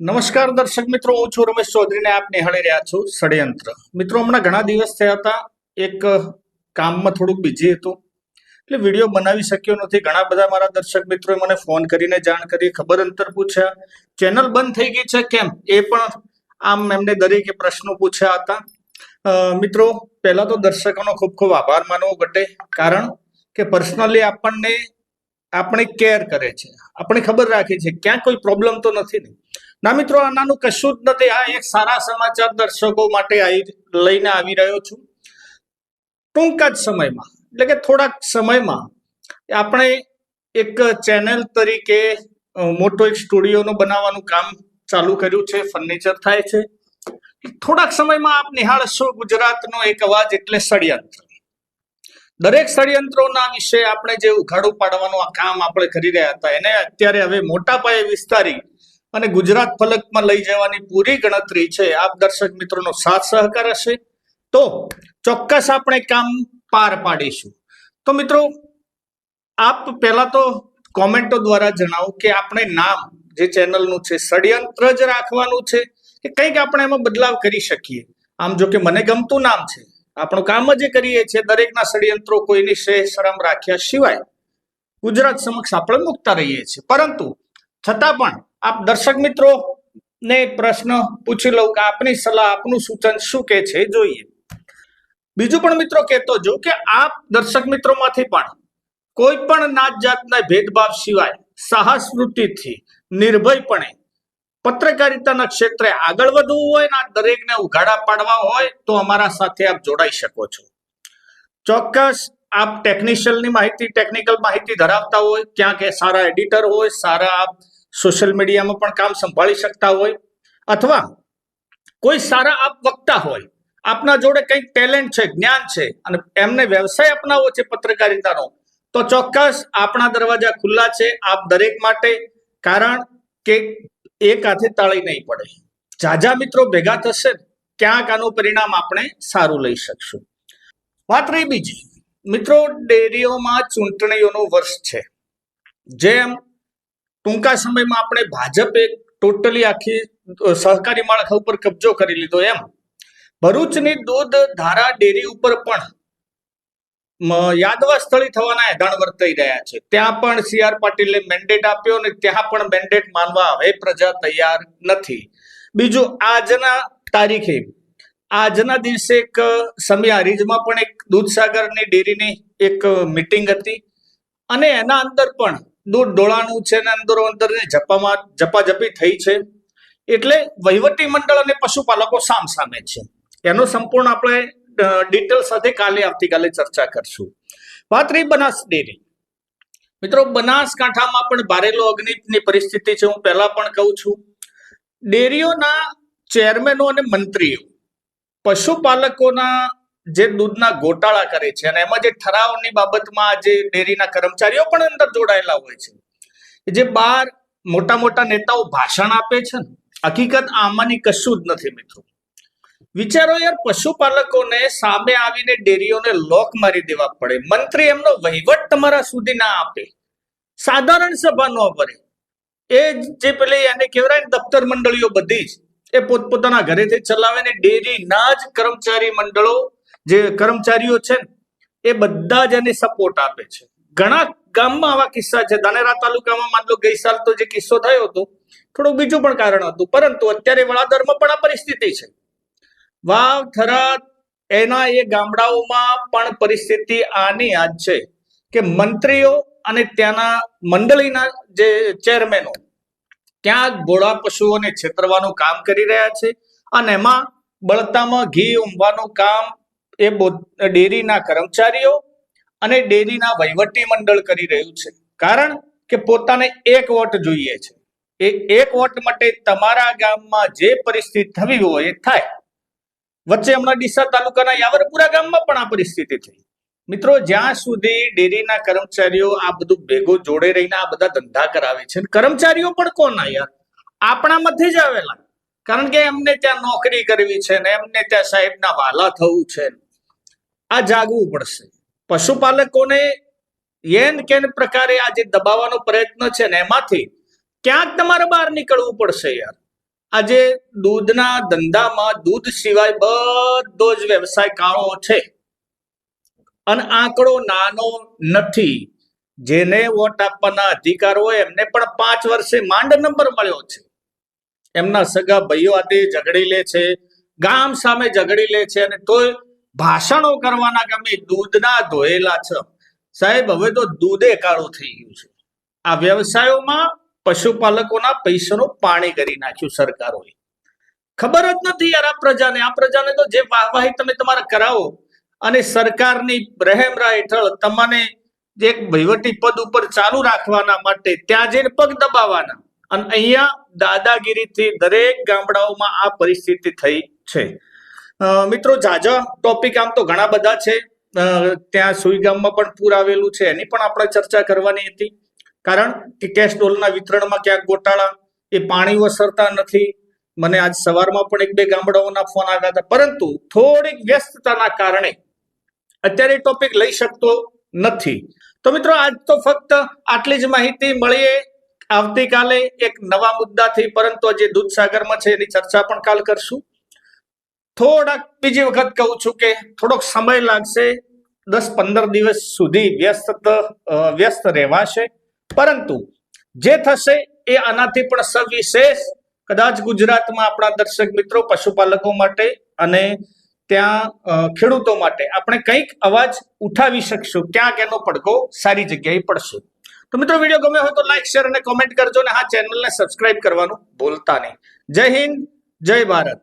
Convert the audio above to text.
નમસ્કાર દર્શક મિત્રો, હું છું રમેશ ચૌધરીને આપ નિહાળી રહ્યા છો ષડયંત્ર. મિત્રો, હમણાં ઘણા દિવસ થયા હતા, એક કામમાં થોડુંક બિઝી હતું, એટલે વીડિયો બનાવી શક્યો નથી. ઘણા બધા મારા દર્શક મિત્રોએ મને ફોન કરીને જાણ કરી, ખબર અંતર પૂછ્યા. ચેનલ બંધ થઈ ગઈ છે કેમ? એ પણ આમ એમને દરેકે પ્રશ્નો પૂછ્યા હતા. મિત્રો, પહેલા તો દર્શકોનો ખૂબ ખૂબ આભાર માનવો ઘટે, કારણ કે પર્સનલી આપણને આપણી કેર કરે છે. આપણે ખબર રાખે છે ક્યાં કોઈ પ્રોબ્લેમ તો નથી ને. ના મિત્રો આનાનું કશું જ નથી. આ એક સારા સમાચાર દર્શકો માટે લઈને આવી રહ્યો છું. ટૂંક જ સમયમાં, એટલે કે થોડાક સમયમાં, આપણે એક ચેનલ તરીકે મોટો એક સ્ટુડિયોનું બનાવવાનું કામ ચાલુ કર્યું છે ફર્નિચર થાય છે. થોડાક સમયમાં આપ નિહાળશો ગુજરાતનો એક અવાજ એટલે ષડયંત્ર. દરેક ષડયંત્રોના વિશે આપણે જે ઉઘાડું પાડવાનું આ કામ આપણે કરી રહ્યા હતા, એને અત્યારે હવે મોટા પાયે વિસ્તારી અને ગુજરાત ફલકમાં લઈ જવાની પૂરી ગણતરી છે. આપ દર્શક મિત્રોનો સાથ સહકાર હશે. તો ચોક્કસ આપણે કામ પાર પાડીશું. તો મિત્રો, આપ પહેલા તો કોમેન્ટો દ્વારા જણાવો કે આપણે નામ જે ચેનલનું છે, ષડયંત્ર જ રાખવાનું છે કે કંઈક આપણે એમાં બદલાવ કરી શકીએ? આમ જો કે મને ગમતું નામ છે. આપણું કામ જ કરીએ છીએ, દરેકના ષડયંત્રો કોઈની શેહ શરમ રાખ્યા સિવાય ગુજરાત સમક્ષ આપણે મૂકતા રહીએ છીએ. પરંતુ છતાં પણ આપ દર્શક મિત્રો, ને પ્રશ્ન પૂછી લઉં કે આપની સલાહ, આપનું સૂચન શું કે છે? જોઈએ. બીજું પણ મિત્રો કહેતો જો કે આપ દર્શક મિત્રોમાંથી પણ કોઈ પણ નાત જાતના ભેદભાવ સિવાય સાહસ વૃત્તિથી નિર્ભયપણે પત્રકારિતાના ક્ષેત્રે આગળ વધવું હોય ને આ દરેકને ઉઘાડા પાડવા હોય તો અમારા સાથે આપ જોડાઈ શકો છો. ચોક્કસ આપ ટેકનિશિયલની માહિતી ટેકનિકલ માહિતી ધરાવતા હોય ક્યાં કે સારા એડિટર હોય, સારા આપ સોશિયલ મીડિયામાં પણ કામ સંભાળી શકતા હોય, અથવા કોઈ સારા આપ વક્તા હોય, આપના જોડે કંઈક ટેલેન્ટ છે, જ્ઞાન છે, અને એમને વ્યવસાય અપનાવવો છે પત્રકારિતાનો, તો ચોક્કસ આપણા દરવાજા ખુલ્લા છે, આપ દરેક માટે, કારણ કે એક હાથે તાળી નહીં પડે. જાજા મિત્રો ભેગા થશે ક્યાંક આનું પરિણામ આપણે સારું લઈ શકશું. વાત રહી બીજી. મિત્રો, ડેરીઓમાં ચૂંટણીઓનું વર્ષ છે. જેમ ટૂંકા સમયમાં આપણે ભાજપે ટોટલી આખી સહકારી માળખા ઉપર કબજો કરી લીધો એમ. ભરૂચની દૂધ ધારા ડેરી ઉપર પણ યાદવા સ્થળી થવાના એધાણ વર્તાઈ રહ્યા છે. ત્યાં પણ સી આર પાટીલે મેન્ડેટ આપ્યો અને ત્યાં પણ મેન્ડેટ માનવા હવે પ્રજા તૈયાર નથી. બીજું, આજના તારીખે, આજના દિવસે એક સમી હરીજમાં પણ એક દૂધસાગરની ડેરીની એક મીટિંગ હતી અને એના અંદર પણ દૂધ ડોળાનું છે અને અંદરો અંદર જપામાં જપાજપી થઈ છે. એટલે વહીવટી મંડળ અને પશુપાલકો સામ સામે છે. એનો સંપૂર્ણ આપણે ડિટેલ સાથે કાલે આવતીકાલે ચર્ચા કરશું. વાત રહી બનાસ ડેરી મિત્રો, બનાસકાંઠામાં પણ ભારેલો અગ્નિની પરિસ્થિતિ છે. હું પહેલા પણ કહું છું, ડેરીઓના ચેરમેનો અને મંત્રીઓ પશુપાલકોના જે દૂધના ગોટાળા કરે છે અને એમાં જે ઠરાવની બાબતમાં જે ડેરીના કર્મચારીઓ પણ અંદર જોડાયેલા હોય છે જે બાર મોટા મોટા નેતાઓ ભાષણ આપે છે ને, હકીકત આમાંની કશું જ નથી મિત્રો. વિચારો યાર, પશુપાલકોને સામે આવીને ડેરીઓને લોક મારી દેવા પડે. મંત્રી એમનો વહીવટ તમારા સુધી ના આપે. સાધારણ સભા ન ભરે. એ જે પેલી એને કહેવાય ને દફતર મંડળીઓ બધી જ, એ પોતપોતાના ઘરેથી ચલાવે ને ડેરીના જ કર્મચારી મંડળો જે કર્મચારીઓ છે ને, એ બધા જ એને સપોર્ટ આપે છે. ઘણા ગામમાં આવા કિસ્સા છે. ધાનેરા તાલુકામાં માન લો ગઈ સાલ તો જે કિસ્સો થયો હતો થોડું બીજું પણ કારણ હતું. પરંતુ અત્યારે વડાદરમાં પણ આ પરિસ્થિતિ છે. વાવ, થરાદ એના એ ગામડાઓમાં પણ પરિસ્થિતિ આની આજ છે કે મંત્રીઓ અને ત્યાંના મંડળીના જે ચેરમેનો ત્યાં ભોળા પશુઓને છેતરવાનું કામ કરી રહ્યા છે અને એમાં બળતામાં ઘી ઉમવાનું કામ એ ડેરીના કર્મચારીઓ અને ડેરીના વહીવટી મંડળ કરી રહ્યું છે. કારણ કે પોતાને એક વોટ જોઈએ છે. એ એક વોટ માટે તમારા ગામમાં જે પરિસ્થિતિ થવી હોય એ થાય. વચ્ચે હમણાં ડીસા તાલુકાના યાવરપુરા ગામમાં પણ આ પરિસ્થિતિ થઈ. મિત્રો, જ્યાં સુધી ડેરીના કર્મચારીઓ આ બધું ભેગો જોડે રહીને આ બધા ધંધા કરાવે છે કર્મચારીઓ પણ કોના યાર? આપણામાંથી જ આવેલા. કારણ કે એમને ત્યાં નોકરી કરવી છે ને એમને ત્યાં સાહેબના વાલા થવું છે. આ જાગવું પડશે. પશુપાલકોને એન કેન પ્રકારે આ જે દબાવવાનો પ્રયત્ન છે ને એમાંથી ક્યાંક તમારે બહાર નીકળવું પડશે યાર. આજે દૂધના ધંધામાં દૂધ સિવાય બધો જ વ્યવસાય કાળો છે. અને આંકડો નાનો નથી. જેને વોટ આપવાના અધિકાર હોય એમને પણ પાંચ વર્ષે માંડ નંબર મળ્યો છે. એમના સગા ભાઈઓ આતે ઝઘડી લે છે, ગામ સામે ઝઘડી લે છે અને તોય ભાષણો કરવાના ગમે દૂધના ધોયેલા છે. સાહેબ, હવે તો દૂધે કાળું થઈ ગયું છે. આ વ્યવસાયોમાં પશુપાલકોના પૈસાનું પાણી કરી નાખ્યું સરકારોએ. ખબર જ નથી યાર આ પ્રજાને. આ પ્રજાને તો જે વાહવાહી તમે તમારા કરાવો અને સરકારની રહેમરા હેઠળ તમને એક વહીવટી પદ ઉપર ચાલુ રાખવાના માટે ત્યાં જઈને પગ દબાવવાના. અને અહીંયા દાદાગીરીથી દરેક ગામડાઓમાં આ પરિસ્થિતિ થઈ છે. મિત્રો જાજા ટોપિક આમ તો ઘણા બધા છે. ત્યાં સુઈ ગામમાં પણ પૂર આવેલું છે. એની પણ આપણે ચર્ચા કરવાની હતી. કારણ કે કેશ ડોલના વિતરણમાં ક્યાંક ગોટાળા, એ પાણી વસરતા નથી. મને આજ સવારમાં પણ એક બે ગામડાઓના ફોન આવ્યા હતા. પરંતુ થોડીક વ્યસ્તતાના કારણે અત્યારે ટોપિક લઈ શકતો નથી. તો મિત્રો, આજ તો ફક્ત આટલી જ માહિતી મળીએ. આવતીકાલે એક નવા મુદ્દાથી, પરંતુ જે દૂધસાગરમાં છે, એની ચર્ચા પણ કાલ કરશું. થોડાક બીજી વખત કહું છું કે થોડોક સમય લાગશે. દસ પંદર દિવસ સુધી વ્યસ્ત વ્યસ્ત રહેવાશે. પરંતુ જે થશે એ આનાથી પણ સવિશેષ, કદાચ ગુજરાતમાં આપણા દર્શક મિત્રો, પશુપાલકો માટે અને ત્યાં ખેડૂતો માટે આપણે કંઈક અવાજ ઉઠાવી શકશું. ક્યાંક એનો પડઘો સારી જગ્યાએ પડશે. તો મિત્રો, વીડિયો ગમે હોય તો લાઈક શેર અને કોમેન્ટ કરજો અને હા ચેનલને સબસ્ક્રાઇબ કરવાનું ભૂલતા નહીં. જય હિન્દ, જય ભારત.